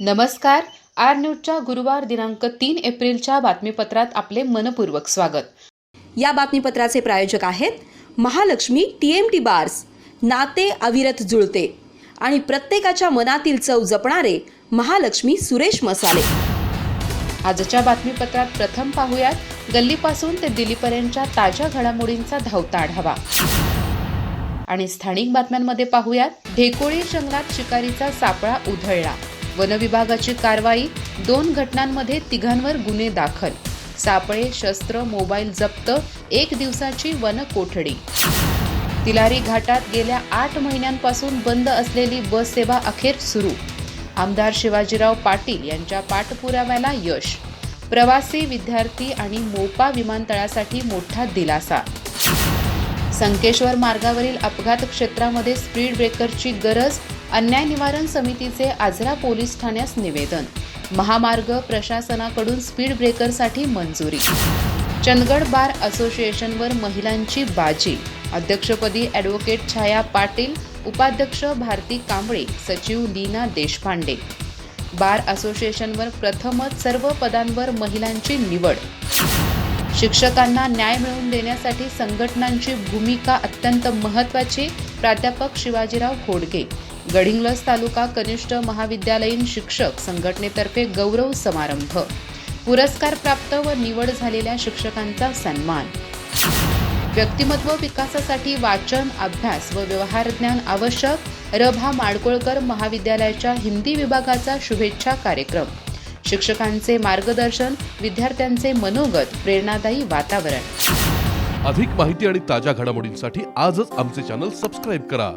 नमस्कार. आर न्यूजच्या गुरुवार दिनांक तीन एप्रिलच्या बातमीपत्रात आपले मनपूर्वक स्वागत. या बातमीपत्राचे प्रायोजक आहेत Mahalaxmi T M T bars नाते अविरत जुळते आणि प्रत्येकाच्या मनातील चव जपणारे महालक्ष्मी सुरेश मसाले. आजच्या बातमीपत्रात प्रथम पाहूयात गल्लीपासून ते दिल्लीपर्यंतच्या ताज्या घडामोडींचा धावता आढावा. आणि स्थानिक बातम्यांमध्ये पाहूयात ढेकोळी जंगलात शिकारीचा सापळा उधळला. वनविभागाची कारवाई दोन घटनांमध्ये तिघांवर गुन्हे दाखल. सापळे शस्त्र मोबाईल जप्त एक दिवसाची वन कोठडी तिलारी घाटात गेल्या आठ महिन्यांपासून बंद असलेली बस सेवा अखेर सुरू. आमदार शिवाजीराव पाटील यांच्या पाठपुराव्याला यश. प्रवासी विद्यार्थी आणि मोपा विमानतळासाठी मोठा दिलासा. संकेश्वर मार्गावरील अपघात क्षेत्रामध्ये स्पीड ब्रेकरची गरज अन्याय निवारण समितीचे आजरा पोलीस ठाण्यास निवेदन. महामार्ग प्रशासनाकडून स्पीड ब्रेकरसाठी मंजुरी. चंदगड बार असोसिएशनवर महिलांची बाजी. अध्यक्षपदी ॲडव्होकेट छाया पाटील उपाध्यक्ष भारती कांबळे सचिव लीना देशपांडे. बार असोसिएशनवर प्रथमच सर्व पदांवर महिलांची निवड. शिक्षकांना न्याय मिळवून देण्यासाठी संघटनांची भूमिका अत्यंत महत्त्वाची प्राध्यापक शिवाजीराव खोडके गडिंग्लज तालुका कनिष्ठ महाविद्यालयीन शिक्षक संघटनेतर्फे गौरव समारंभ. पुरस्कार प्राप्त व निवड झालेल्या शिक्षकांचा सन्मान. व्यक्तिमत्व विकासासाठी वाचन अभ्यास व व्यवहार ज्ञान आवश्यक. रभा माडकोळकर महाविद्यालयाच्या हिंदी विभागाचा शुभेच्छा कार्यक्रम. शिक्षकांचे मार्गदर्शन विद्यार्थ्यांचे मनोगत प्रेरणादायी वातावरण. अधिक माहिती आणि ताज्या घडामोडींसाठी आजच आमचे चॅनल सबस्क्राईब करा.